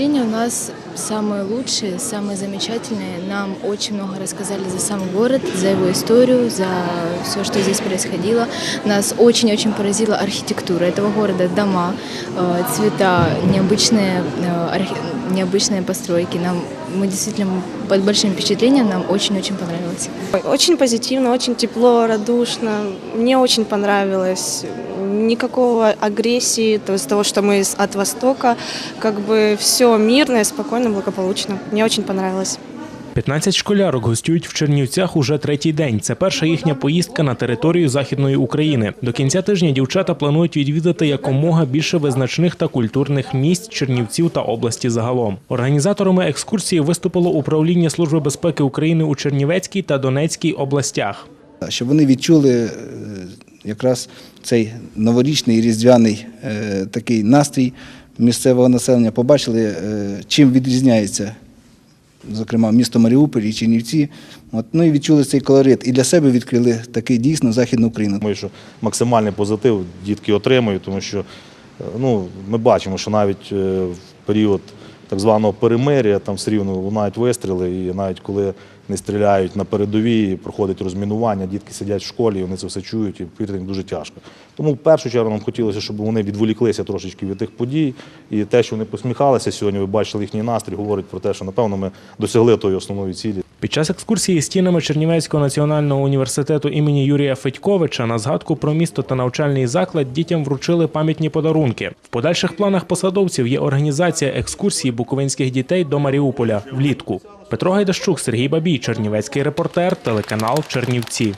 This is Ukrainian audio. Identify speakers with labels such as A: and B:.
A: Впечатления у нас самые лучшие, самые замечательные. Нам очень много рассказали за сам город, за его историю, за все, что здесь происходило. Нас очень-очень поразила архитектура этого города, дома, э, цвета, необычные, э, необычные постройки. Нам мы действительно под большим впечатлением, нам очень-очень понравилось.
B: Очень позитивно, очень тепло, радушно. Мне очень понравилось. Никакого агрессии, то есть того, что мы от Востока. Как бы все мирно, спокойно, благополучно. Мне очень понравилось.
C: 15 школярок гостюють в Чернівцях уже третій день. Це перша їхня поїздка на територію Західної України. До кінця тижня дівчата планують відвідати якомога більше визначних та культурних місць Чернівців та області загалом. Організаторами екскурсії виступило управління Служби безпеки України у Чернівецькій та Донецькій областях.
D: щоб вони відчули е, якраз цей новорічний різдвяний е, такий настрій місцевого населення, побачили, е, чим відрізняється, зокрема, місто Маріуполь і Чернівці. От, ну і відчули цей колорит. І для себе відкрили такий дійсно Західну Україну.
E: Думаю, що максимальний позитив дітки отримують, тому що е, ну, ми бачимо, що навіть е, в період так званого перемир'я там все рівно лунають вистріли, і навіть коли не стріляють на передовій, проходить розмінування, дітки сидять в школі, вони це все чують, і повірте, їм дуже тяжко. Тому в першу чергу нам хотілося, щоб вони відволіклися трошечки від тих подій. І те, що вони посміхалися сьогодні, ви бачили їхній настрій, говорить про те, що напевно ми досягли тої основної цілі.
C: Під час екскурсії стінами Чернівецького національного університету імені Юрія Федьковича на згадку про місто та навчальний заклад дітям вручили пам'ятні подарунки. В подальших планах посадовців є організація екскурсії буковинських дітей до Маріуполя влітку. Петро Гайдащук, Сергій Бабій, Чернівецький репортер, телеканал Чернівці.